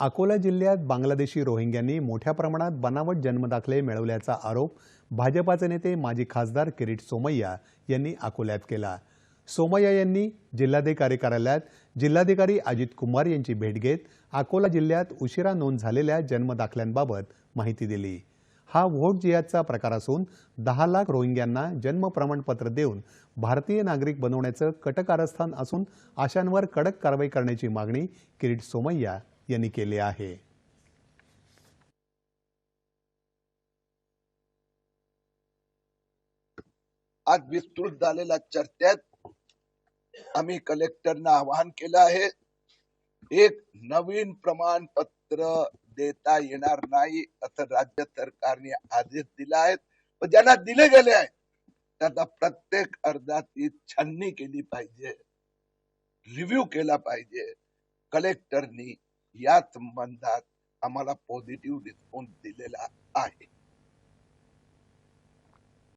अकोला जिल्ह्यात बांगलादेशी रोहिंग्यांनी मोठ्या प्रमाणात बनावट जन्मदाखले मिळवल्याचा आरोप भाजपाचे नेते माजी खासदार किरीट सोमय्या यांनी अकोल्यात केला. सोमय्या यांनी जिल्हाधिकारी कार्यालयात जिल्हाधिकारी अजित कुमार यांची भेट घेत अकोला जिल्ह्यात उशिरा नोंद झालेल्या जन्मदाखल्यांबाबत माहिती दिली. हा व्होट जिहादचा प्रकार असून दहा लाख रोहिंग्यांना जन्म प्रमाणपत्र देऊन भारतीय नागरिक बनवण्याचं कटकारस्थान असून अशांवर कडक कारवाई करण्याची मागणी किरीट सोमय्या यांनी केले आहे. आज विस्तृत झालेल्या चर्चेत आम्ही कलेक्टरना आवाहन केलं आहे एक नवीन प्रमाणपत्र देता येणार नाही असं राज्य सरकारने आदेश दिला आहे. पण ज्यांना दिले गेले आहेत त्याचा प्रत्येक अर्जाची छाननी केली पाहिजे रिव्ह्यू केला पाहिजे. कलेक्टरनी या संबंधात आम्हाला पॉझिटिव्ह रिस्पॉन्स दिलेला आहे.